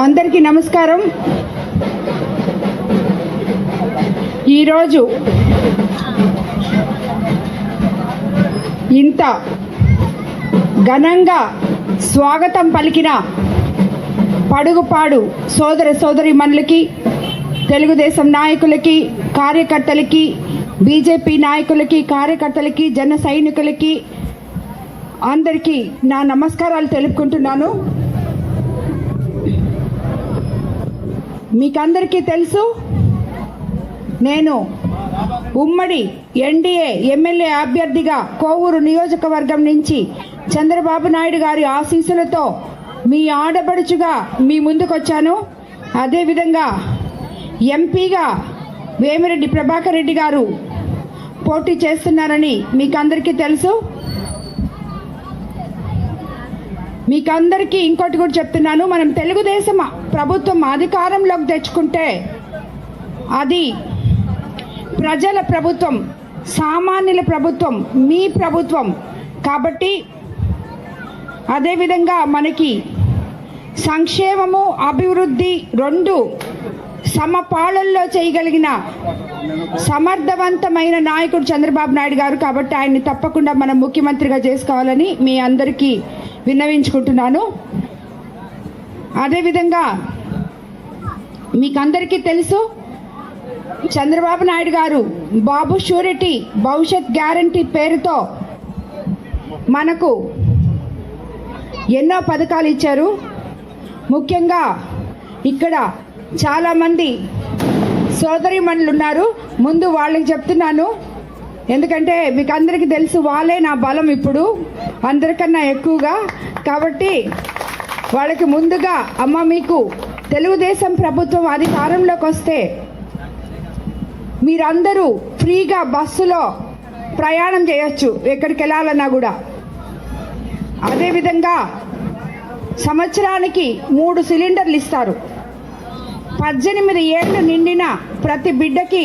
అందరికీ నమస్కారం. ఈరోజు ఇంత ఘనంగా స్వాగతం పలికిన పడుగుపాడు సోదర సోదరిమణులకి తెలుగుదేశం నాయకులకి కార్యకర్తలకి బీజేపీ నాయకులకి కార్యకర్తలకి జన సైనికులకి అందరికీ నా నమస్కారాలు తెలుపుకుంటున్నాను. మీకందరికీ తెలుసు నేను ఉమ్మడి ఎన్డీఏ ఎమ్మెల్యే అభ్యర్థిగా కోవూరు నియోజకవర్గం నుంచి చంద్రబాబు నాయుడు గారి ఆశీస్సులతో మీ ఆడపడుచుగా మీ ముందుకొచ్చాను. అదేవిధంగా ఎంపీగా వేమిరెడ్డి ప్రభాకర్ రెడ్డి గారు పోటీ చేస్తున్నారని మీకు అందరికీ తెలుసు. మీకు అందరికీ ఇంకోటి కూడా చెప్తున్నాను. మనం తెలుగుదేశం ప్రభుత్వం అధికారంలోకి తెచ్చుకుంటే అది ప్రజల ప్రభుత్వం సామాన్యుల ప్రభుత్వం మీ ప్రభుత్వం. కాబట్టి అదేవిధంగా మనకి సంక్షేమము అభివృద్ధి రెండు సమపాలనలో చేయగలిగిన సమర్థవంతమైన నాయకుడు చంద్రబాబు నాయుడు గారు కాబట్టి ఆయన్ని తప్పకుండా మనం ముఖ్యమంత్రిగా చేసుకోవాలని మీ అందరికీ విన్నవించుకుంటున్నాను. అదేవిధంగా మీకు అందరికీ తెలుసు చంద్రబాబు నాయుడు గారు బాబు షూరిటీ భవిష్యత్ గ్యారంటీ పేరుతో మనకు ఎన్నో పథకాలు ఇచ్చారు. ముఖ్యంగా ఇక్కడ చాలామంది సోదరిమణులు ఉన్నారు ముందు వాళ్ళకి చెప్తున్నాను. ఎందుకంటే మీకు అందరికీ తెలుసు వాళ్ళే నా బలం ఇప్పుడు. అందరికన్నా ఎక్కువగా. కాబట్టి వాళ్ళకి ముందుగా అమ్మ మీకు తెలుగుదేశం ప్రభుత్వం అధికారంలోకి వస్తే మీరందరూ ఫ్రీగా బస్సులో ప్రయాణం చేయొచ్చు ఎక్కడికి వెళ్ళాలన్నా కూడా. అదేవిధంగా సంవత్సరానికి మూడు సిలిండర్లు ఇస్తారు. పద్దెనిమిది ఏళ్ళు నిండిన ప్రతి బిడ్డకి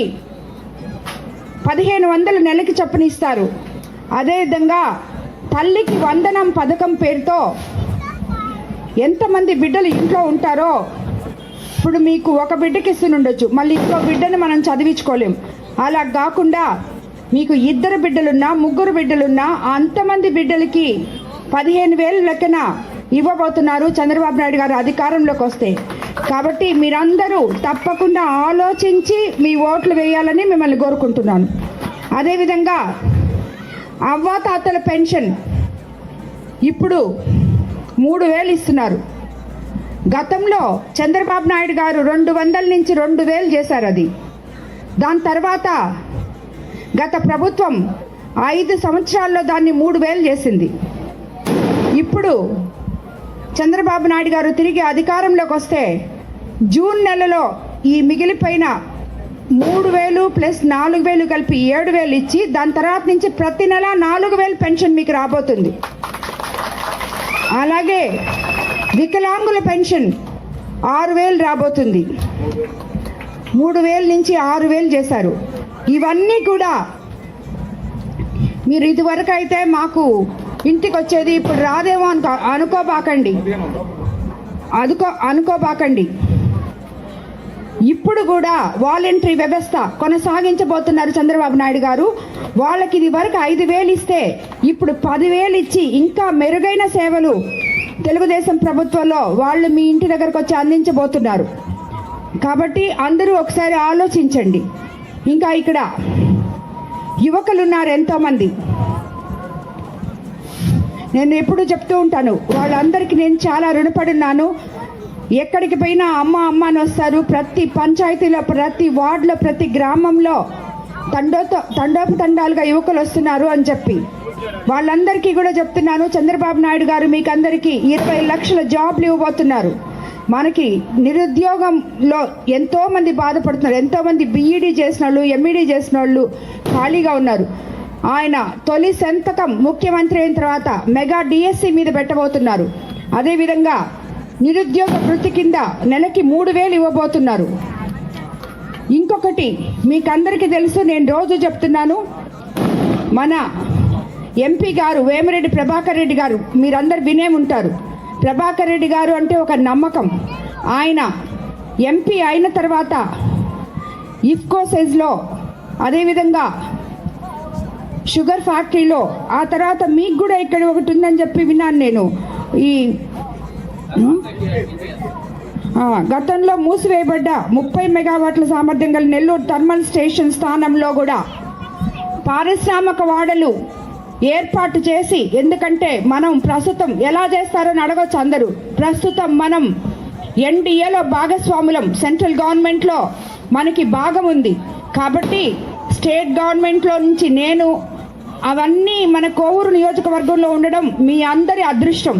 పదిహేను వందలు నెలకి చొప్పునిస్తారు. అదేవిధంగా తల్లికి వందనం పథకం పేరుతో ఎంతమంది బిడ్డలు ఇంట్లో ఉంటారో ఇప్పుడు మీకు ఒక బిడ్డకి ఇస్తుండొచ్చు మళ్ళీ ఇంకో బిడ్డని మనం చదివించుకోలేం. అలా కాకుండా మీకు ఇద్దరు బిడ్డలున్నా ముగ్గురు బిడ్డలున్నా అంతమంది బిడ్డలకి పదిహేను వేలు లెక్కన ఇవ్వబోతున్నారు చంద్రబాబు నాయుడు గారు అధికారంలోకి వస్తే. కాబట్టి మీరందరూ తప్పకుండా ఆలోచించి మీ ఓట్లు వేయాలని మిమ్మల్ని కోరుకుంటున్నాను. అదేవిధంగా అవ్వాతాతల పెన్షన్ ఇప్పుడు మూడు వేలు ఇస్తున్నారు. గతంలో చంద్రబాబు నాయుడు గారు రెండు వందల నుంచి రెండు వేలు చేశారు అది. దాని తర్వాత గత ప్రభుత్వం ఐదు సంవత్సరాల్లో దాన్ని మూడు వేలు చేసింది. ఇప్పుడు చంద్రబాబు నాయుడు గారు తిరిగి అధికారంలోకి వస్తే జూన్ నెలలో ఈ మిగిలిపోయిన మూడు వేలు ప్లస్ నాలుగు వేలు కలిపి ఏడు వేలు ఇచ్చి దాని తర్వాత నుంచి ప్రతి నెల నాలుగు వేలు పెన్షన్ మీకు రాబోతుంది. అలాగే వికలాంగుల పెన్షన్ ఆరు వేలు రాబోతుంది. మూడు వేల నుంచి ఆరు వేలు చేశారు. ఇవన్నీ కూడా మీరు ఇదివరకు అయితే మాకు ఇంటికి వచ్చేది ఇప్పుడు రాదేమో అనుకో అనుకోబాకండి. అదుకో అనుకోబాకండి. ఇప్పుడు కూడా వాలంటరీ వ్యవస్థ కొనసాగించబోతున్నారు చంద్రబాబు నాయుడు గారు. వాళ్ళకి ఇది వరకు ఐదు వేలు ఇస్తే ఇప్పుడు పదివేలు ఇచ్చి ఇంకా మెరుగైన సేవలు తెలుగుదేశం ప్రభుత్వంలో వాళ్ళు మీ ఇంటి దగ్గరకు వచ్చి అందించబోతున్నారు. కాబట్టి అందరూ ఒకసారి ఆలోచించండి. ఇంకా ఇక్కడ యువకులు ఉన్నారు ఎంతోమంది. నేను ఎప్పుడూ చెప్తూ ఉంటాను వాళ్ళందరికీ నేను చాలా రుణపడి ఉన్నాను ఎక్కడికి పోయినా అమ్మ అమ్మ అని వస్తారు. ప్రతి పంచాయతీలో ప్రతి వార్డులో ప్రతి గ్రామంలో తండోతో తండోపతండాలుగా యువకులు వస్తున్నారు అని చెప్పి. వాళ్ళందరికీ కూడా చెప్తున్నాను చంద్రబాబు నాయుడు గారు మీకు అందరికీ ఇరవై లక్షల జాబ్లు ఇవ్వబోతున్నారు. మనకి నిరుద్యోగంలో ఎంతోమంది బాధపడుతున్నారు ఎంతోమంది బీఈడీ చేసిన వాళ్ళు ఎంఈడీ చేసిన వాళ్ళు ఖాళీగా ఉన్నారు. ఆయన తొలి సంతకం ముఖ్యమంత్రి అయిన తర్వాత మెగా డిఎస్సి మీద పెట్టబోతున్నారు. అదేవిధంగా నిరుద్యోగ వృత్తి కింద నెలకి మూడు వేలు ఇవ్వబోతున్నారు. ఇంకొకటి మీకందరికీ తెలుసు నేను రోజు చెప్తున్నాను. మన ఎంపీ గారు వేమిరెడ్డి ప్రభాకర్ రెడ్డి గారు మీరందరు వినే ఉంటారు. ప్రభాకర్ రెడ్డి గారు అంటే ఒక నమ్మకం. ఆయన ఎంపీ అయిన తర్వాత ఇఫ్కో సైజ్లో అదేవిధంగా షుగర్ ఫ్యాక్టరీలో ఆ తర్వాత మీకు కూడా ఇక్కడ ఒకటి ఉందని చెప్పి విన్నాను నేను. ఈ గతంలో మూసివేయబడ్డ ముప్పై మెగావాట్ల సామర్థ్యం గల నెల్లూరు థర్మల్ స్టేషన్ స్థానంలో కూడా పారిశ్రామిక వాడలు ఏర్పాటు చేసి ఎందుకంటే మనం ప్రస్తుతం ఎలా చేస్తారని అడగవచ్చు అందరూ. ప్రస్తుతం మనం ఎన్డీఏలో భాగస్వాములం. సెంట్రల్ గవర్నమెంట్లో మనకి భాగం ఉంది. కాబట్టి స్టేట్ గవర్నమెంట్లో నుంచి నేను అవన్నీ మన కోవూరు నియోజకవర్గంలో ఉండడం మీ అందరి అదృష్టం.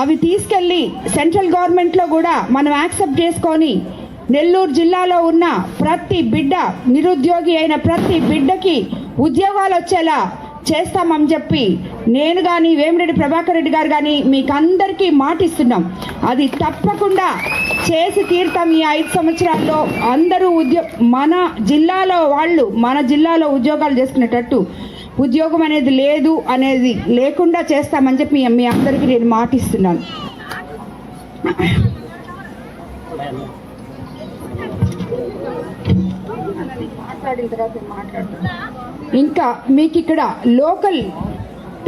అవి తీసుకెళ్ళి సెంట్రల్ గవర్నమెంట్లో కూడా మనం యాక్సెప్ట్ చేసుకొని నెల్లూరు జిల్లాలో ఉన్న ప్రతి బిడ్డ నిరుద్యోగి అయిన ప్రతి బిడ్డకి ఉద్యోగాలు వచ్చేలా చేస్తామని చెప్పి నేను కానీ వేమిరెడ్డి ప్రభాకర్ రెడ్డి గారు కానీ మీకు అందరికీ మాటిస్తున్నాం. అది తప్పకుండా చేసి తీర్థం ఈ ఐదు సంవత్సరాల్లో. అందరూ ఉద్యో మన జిల్లాలో వాళ్ళు మన జిల్లాలో ఉద్యోగాలు చేసుకునేటట్టు ఉద్యోగం అనేది లేదు అనేది లేకుండా చేస్తామని చెప్పి మీ- మీ అందరికీ నేను మాటిస్తున్నాను. ఇంకా మీకు ఇక్కడ లోకల్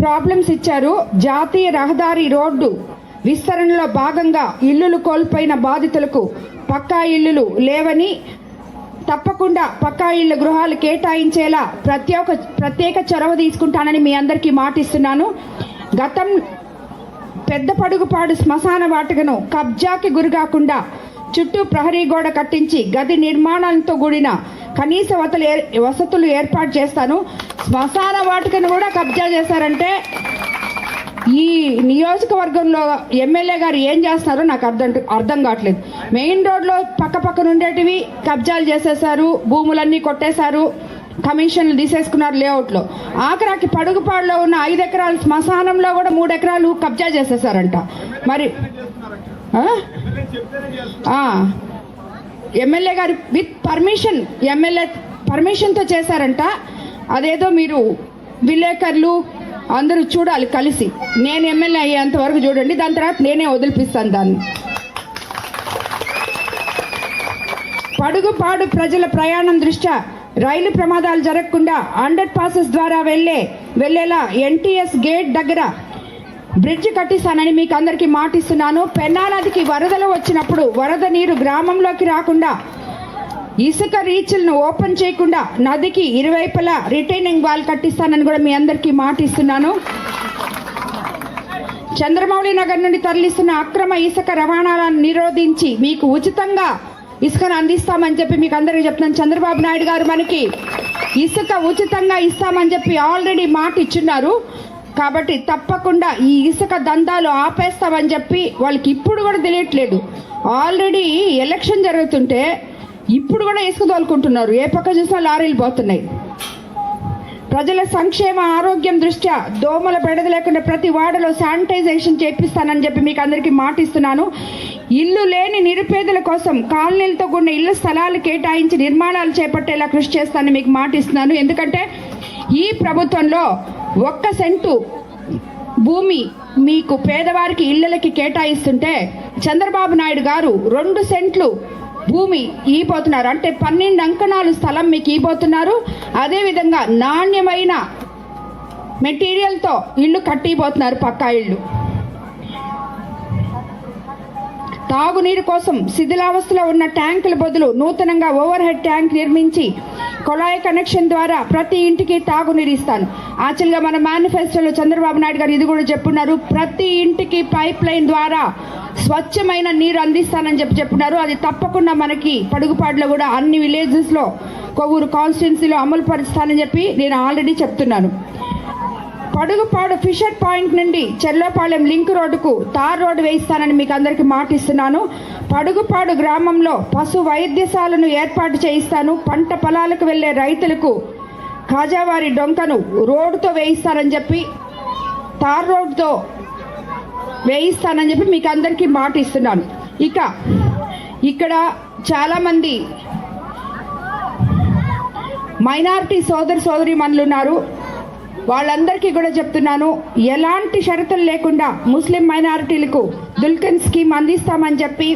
ప్రాబ్లమ్స్ ఇచ్చారు. జాతీయ రహదారి రోడ్డు విస్తరణలో భాగంగా ఇల్లులు కోల్పోయిన బాధితులకు పక్కా ఇల్లులు లేవని తప్పకుండా పక్కా ఇళ్ళ గృహాలు కేటాయించేలా ప్రత్యేక ప్రత్యేక చొరవ తీసుకుంటానని మీ అందరికీ మాటిస్తున్నాను. గతం పెద్ద పడుగుపాడు శ్మశాన వాటికను కబ్జాకి గురికాకుండా చుట్టూ ప్రహరీ గోడ కట్టించి గది నిర్మాణాలతో కూడిన కనీస వతలు ఏర్- వసతులు ఏర్పాటు చేస్తాను. శ్మశాన వాటికను కూడా కబ్జా చేశారంటే ఈ నియోజకవర్గంలో ఎమ్మెల్యే గారు ఏం చేస్తున్నారో నాకు అర్థం అర్థం కావట్లేదు. మెయిన్ రోడ్లో పక్క పక్కన ఉండేటివి కబ్జాలు చేసేసారు భూములన్నీ కొట్టేశారు కమిషన్లు తీసేసుకున్నారు లేఅవుట్లో. ఆఖరాకి పడుగుపాడులో ఉన్న ఐదు ఎకరాలు శ్మశానంలో కూడా మూడు ఎకరాలు కబ్జా చేసేసారంట మరి ఎమ్మెల్యే గారు విత్ పర్మిషన్ ఎమ్మెల్యే పర్మిషన్తో చేశారంట. అదేదో మీరు విలేకరులు అందరూ చూడాలి కలిసి. నేను ఎమ్మెల్యే అయ్యేంత వరకు చూడండి దాని తర్వాత నేనే వదిలిపిస్తాను దాన్ని. పడుగుపాడు ప్రజల ప్రయాణం దృష్ట్యా రైలు ప్రమాదాలు జరగకుండా అండర్ పాసెస్ ద్వారా వెళ్ళే వెళ్ళేలా ఎన్టీఎస్ గేట్ దగ్గర బ్రిడ్జ్ కట్టిస్తానని మీకు అందరికీ మాటిస్తున్నాను. పెన్నా నదికి వరదలు వచ్చినప్పుడు వరద నీరు గ్రామంలోకి రాకుండా ఇసుక రీచ్లను ఓపెన్ చేయకుండా నదికి ఇరువైపులా రిటైనింగ్ వాల్ కట్టిస్తానని కూడా మీ అందరికీ మాటిస్తున్నాను. చంద్రమౌళి నగర్ నుండి తరలిస్తున్న అక్రమ ఇసుక రవాణాలను నిరోధించి మీకు ఉచితంగా ఇసుకను అందిస్తామని చెప్పి మీకు అందరికీ చెప్తున్నాను. చంద్రబాబు నాయుడు గారు మనకి ఇసుక ఉచితంగా ఇస్తామని చెప్పి ఆల్రెడీ మాట ఇచ్చున్నారు కాబట్టి తప్పకుండా ఈ ఇసుక దందాలు ఆపేస్తామని చెప్పి వాళ్ళకి ఇప్పుడు కూడా తెలియట్లేదు. ఆల్రెడీ ఎలక్షన్ జరుగుతుంటే ఇప్పుడు కూడా ఇసుక తోలుకుంటున్నారు. ఏ పక్క చూసినా లారీలు పోతున్నాయి. ప్రజల సంక్షేమ ఆరోగ్యం దృష్ట్యా దోమల బెడద లేకుండా ప్రతి వాడలో శానిటైజేషన్ చేపిస్తానని చెప్పి మీకు అందరికీ మాటిస్తున్నాను. ఇల్లు లేని నిరుపేదల కోసం కాలనీలతో కూడిన ఇళ్ళ స్థలాలు కేటాయించి నిర్మాణాలు చేపట్టేలా కృషి చేస్తానని మీకు మాటిస్తున్నాను. ఎందుకంటే ఈ ప్రభుత్వంలో ఒక్క సెంటు భూమి మీకు పేదవారికి ఇళ్ళలకి కేటాయిస్తుంటే చంద్రబాబు నాయుడు గారు రెండు సెంట్లు భూమి ఈపోతున్నారు అంటే పన్నెండు అంకణాలు స్థలం మీకు ఈపోతున్నారు అదేవిధంగా నాణ్యమైన మెటీరియల్తో ఇల్లు కట్టిపోతున్నారు పక్కా ఇళ్ళు తాగునీరు కోసం శిథిలావస్థలో ఉన్న ట్యాంకుల బదులు నూతనంగా ఓవర్ హెడ్ ట్యాంక్ నిర్మించి కొళాయి కనెక్షన్ ద్వారా ప్రతి ఇంటికి తాగునీరు ఇస్తాను. యాక్చువల్గా మన మేనిఫెస్టోలో చంద్రబాబు నాయుడు గారు ఇది కూడా చెప్పున్నారు. ప్రతి ఇంటికి పైప్ లైన్ ద్వారా స్వచ్ఛమైన నీరు అందిస్తానని చెప్పి చెప్పున్నారు. అది తప్పకుండా మనకి పడుగుపాడులో కూడా అన్ని విలేజెస్లో కొవ్వూరు కాన్స్టిట్యున్సీలో అమలు పరుస్తానని చెప్పి నేను ఆల్రెడీ చెప్తున్నాను. పడుగుపాడు ఫిషర్ పాయింట్ నుండి చెర్లోపాలెం లింక్ రోడ్డుకు తార్ రోడ్డు వేయిస్తానని మీకు అందరికీ మాటిస్తున్నాను. పడుగుపాడు గ్రామంలో పశు వైద్యశాలను ఏర్పాటు చేయిస్తాను. పంట పొలాలకు వెళ్ళే రైతులకు కాజావారి డొంకను రోడ్డుతో వేయిస్తానని చెప్పి తార్ రోడ్డుతో వేయిస్తానని చెప్పి మీకు అందరికీ మాటిస్తున్నాను. ఇక ఇక్కడ చాలామంది మైనారిటీ సోదర సోదరి ఉన్నారు. వాళ్ళందరికీ కూడా చెప్తున్నాను ఎలాంటి షరతులు లేకుండా ముస్లిం మైనారిటీలకు దుల్కన్ స్కీమ్ అందిస్తామని చెప్పి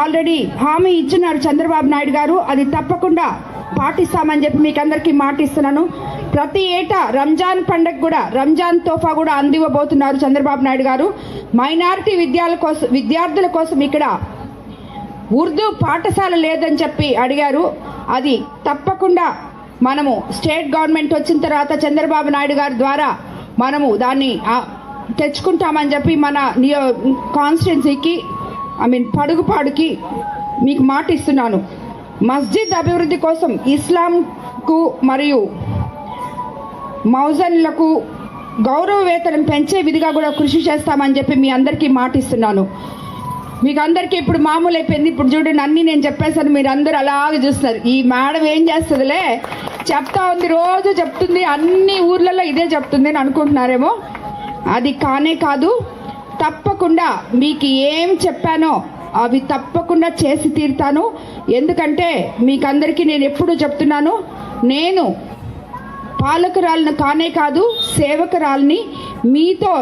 ఆల్రెడీ హామీ ఇచ్చినారు చంద్రబాబు నాయుడు గారు. అది తప్పకుండా పాటిస్తామని చెప్పి మీకు అందరికీ మాటిస్తున్నాను ప్రతి ఏటా రంజాన్ పండగ కూడా రంజాన్ తోఫా కూడా అందివ్వబోతున్నారు చంద్రబాబు నాయుడు గారు. మైనారిటీ విద్యాల కోసం విద్యార్థుల కోసం ఇక్కడ ఉర్దూ పాఠశాల లేదని చెప్పి అడిగారు. అది తప్పకుండా మనము స్టేట్ గవర్నమెంట్ వచ్చిన తర్వాత చంద్రబాబు నాయుడు గారి ద్వారా మనము దాన్ని తెచ్చుకుంటామని చెప్పి మన నియో కాన్స్టిట్యున్సీకి ఐ మీన్ పడుగుపాడుకి మీకు మాట ఇస్తున్నాను. మస్జిద్ అభివృద్ధి కోసం ఇస్లాంకు మరియు మౌజన్లకు గౌరవ వేతనం పెంచే విధిగా కూడా కృషి చేస్తామని చెప్పి మీ అందరికీ మాటిస్తున్నాను మీకు అందరికీ ఇప్పుడు మామూలు అయిపోయింది ఇప్పుడు చూడండి అన్ని నేను చెప్పేసాను మీరు అందరూ అలాగే చూస్తున్నారు. ఈ మేడం ఏం చేస్తుందిలే? చెప్తా ఉంది రోజు చెప్తుంది అన్ని ఊర్లలో ఇదే చెప్తుంది అని అనుకుంటున్నారేమో? అది కానే కాదు తప్పకుండా మీకు ఏం చెప్పానో అవి తప్పకుండా చేసి తీరుతాను. ఎందుకంటే మీకందరికీ నేను ఎప్పుడు చెప్తున్నాను నేను పాలకురాలను కానే కాదు సేవకురాలని మీతో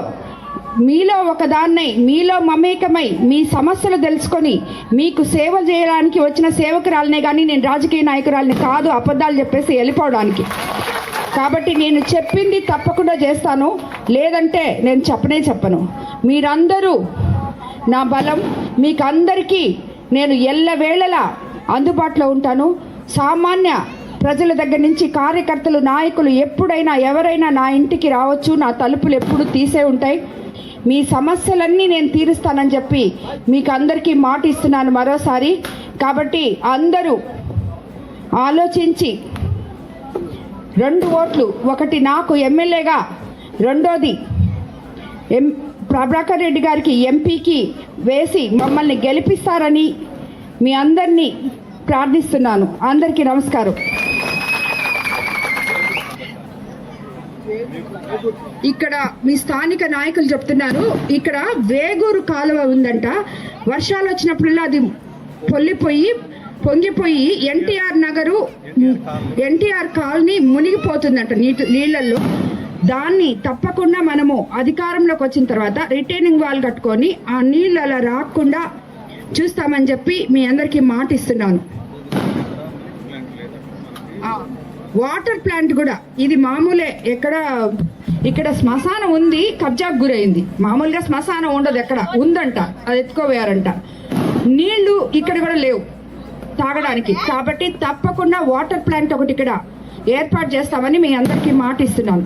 మీలో ఒకదాన్నై మీలో మమేకమై మీ సమస్యలు తెలుసుకొని మీకు సేవ చేయడానికి వచ్చిన సేవకురాలనే కానీ నేను రాజకీయ నాయకురాలని కాదు అబద్ధాలు చెప్పేసి వెళ్ళిపోవడానికి. కాబట్టి నేను చెప్పింది తప్పకుండా చేస్తాను. లేదంటే నేను చెప్పనే చెప్పను. మీరందరూ నా బలం మీకు అందరికీ నేను ఎల్లవేళలా అందుబాటులో ఉంటాను. సామాన్య ప్రజల దగ్గర నుంచి కార్యకర్తలు నాయకులు ఎప్పుడైనా ఎవరైనా నా ఇంటికి రావచ్చు నా తలుపులు ఎప్పుడు తీసే ఉంటాయి. మీ సమస్యలన్నీ నేను తీరుస్తానని చెప్పి మీకు అందరికీ మాట ఇస్తున్నాను మరోసారి. కాబట్టి అందరూ ఆలోచించి రెండు ఓట్లు ఒకటి నాకు ఎమ్మెల్యేగా రెండోది ఎం ప్రభాకర్ రెడ్డి గారికి ఎంపీకి వేసి మమ్మల్ని గెలిపిస్తారని మీ అందరినీ ప్రార్థిస్తున్నాను. అందరికీ నమస్కారం. ఇక్కడ మీ స్థానిక నాయకులు చెప్తున్నారు ఇక్కడ వేగూరు కాలువ ఉందంట. వర్షాలు వచ్చినప్పుడల్లా అది పొల్లిపోయి పొంగిపోయి ఎన్టీఆర్ నగరు ఎన్టీఆర్ కాలనీ మునిగిపోతుందంట నీటి నీళ్ళల్లో. దాన్ని తప్పకుండా మనము అధికారంలోకి వచ్చిన తర్వాత రిటైనింగ్ వాల్ కట్టుకొని ఆ నీళ్ళు అలా రాకుండా చూస్తామని చెప్పి మీ అందరికీ మాట ఇస్తున్నాను ఆ, వాటర్ ప్లాంట్ కూడా. ఇది మామూలే ఎక్కడ ఇక్కడ శ్మశానం ఉంది కబ్జాకు గురైంది. మామూలుగా శ్మశానం ఉండదు ఎక్కడ? ఉందంట అది ఎత్తుకోపోయారంట నీళ్ళు ఇక్కడ కూడా లేవు తాగడానికి. కాబట్టి తప్పకుండా వాటర్ ప్లాంట్ ఒకటి ఇక్కడ ఏర్పాటు చేస్తామని మీ అందరికీ మాట ఇస్తున్నాను.